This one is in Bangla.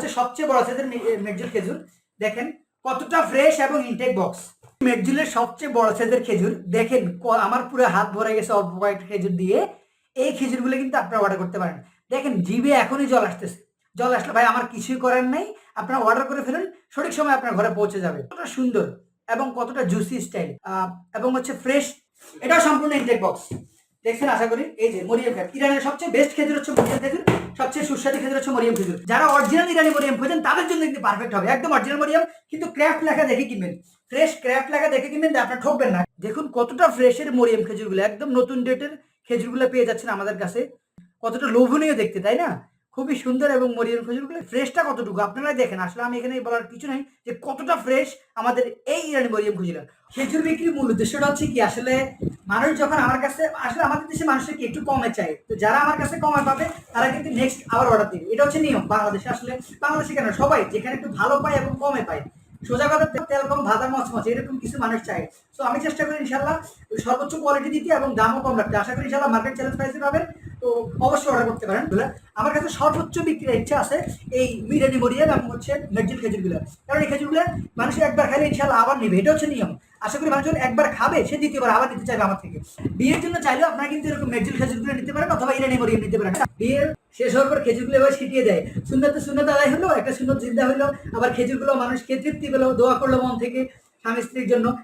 হচ্ছে সবচেয়ে বড় সাইজের মেঘজুল খেজুর। দেখেন, কতটা ফ্রেশ এবং ইনটেক বক্স মেঘজুলের সবচেয়ে বড় সাইজের খেজুর। দেখেন আমার পুরো হাত ভরে গেছে অল্প কয়েকটা খেজুর দিয়ে। এই খেজুরগুলো কিন্তু আপনারা অর্ডার করতে পারেন। দেখেন, জিভে এখনই জল আসতেছে। জল আসলে ভাই, আমার কিছুই করার নাই। আপনারা অর্ডার করে ফেলুন, সঠিক সময় আপনার ঘরে পৌঁছে যাবে। কতটা সুন্দর এবং কতটা জুসি স্টাইল এবং হচ্ছে ফ্রেশ এটাও সম্পূর্ণ ইনটেক বক্স দেখছেন, আশা করি, এই যে মরিয়াম ইরানের সবচেয়ে বেস্ট খেজুর হচ্ছে খেজুর। সবচেয়ে সুস্বাদু খেজুর হচ্ছে মরিয়াম খেজুর। যারা অরিজিনাল ইরানি মরিয়াম খোঁজেন, তাদের জন্য কিন্তু পারফেক্ট হবে। একদম অরিজিনাল মরিয়াম, কিন্তু ক্র্যাফট লেখা দেখে কিনবেন। ফ্রেশ ক্র্যাফট লেখা দেখে কিনবেন আপনার ঠকবেন না। দেখুন কতটা ফ্রেশের মরিয়াম খেজুরগুলো, একদম নতুন ডেটের খেজুরগুলো পেয়ে যাচ্ছেন আমাদের কাছে। কতটা লোভনীয় দেখতে, তাই না? খুবই সুন্দর এবং মরিয়াম খেজুরগুলো ফ্রেশটা কতটুকু? আপনারা দেখেন। আসলে আমি এখানে বলার কিছু নাই যে কতটা ফ্রেশ আমাদের এই ইরানি মরিয়াম খেজুর খেজুর বিক্রির মূল উদ্দেশ্যটা হচ্ছে কি? আসলে মানুষ যখন আমার কাছে, আসলে আমাদের দেশে মানুষের কি একটু কমে চাই তো যারা আমার কাছে কমে পাবে, তারা কিন্তু নেক্সট আবার অর্ডার দিবে। এটা হচ্ছে নিয়ম। বাংলাদেশে আসলে, বাংলাদেশে কেন? সবাই যেখানে একটু ভালো পায় এবং কমে পায়। সোজা কথা, তেল কম, ভাজা মচমচ, এরকম কিছু মানুষ চায়। তো আমি চেষ্টা করি ইনশাল্লাহ সর্বোচ্চ কোয়ালিটি দিতে এবং দামও কম রাখতে। আশা করি ইনশাল্লাহ মার্কেট চ্যালেঞ্জ প্রাইসে পাবেন। তো অবশ্যই অর্ডার করতে পারেন? আমার কাছে সর্বোচ্চ বিক্রির ইচ্ছা আছে এই মিরানি মরিয়াম এবং হচ্ছে মেঘজিল খেজুরগুলো। কারণ এই খেজুরগুলো মানুষ একবার খাইলে ইনশাল্লাহ আবার নেবে এটা হচ্ছে নিয়ম। আশা করি মানুষজন একবার খাবে, সে দ্বিতীয়বার আবার নিতে চাইবে আমার থেকে। বিয়ের জন্য চাইলেও আপনারা কিন্তু এরকম মেঘজিল খেজুরগুলো নিতে পারেন অথবা ইরানি মরিয়াম নিতে পারেন। বিয়ের শেষ হওয়ার পর খেজুরগুলো এবার ছিটিয়ে দেয়। সুন্দর তো সুন্দর আদায় হলো, একটা সুন্দর চিন্তা হলো, আবার খেজুরগুলো মানুষ খেয়ে তৃপ্তি পেল, দোয়া করল মন থেকে স্বামী স্ত্রীর জন্য।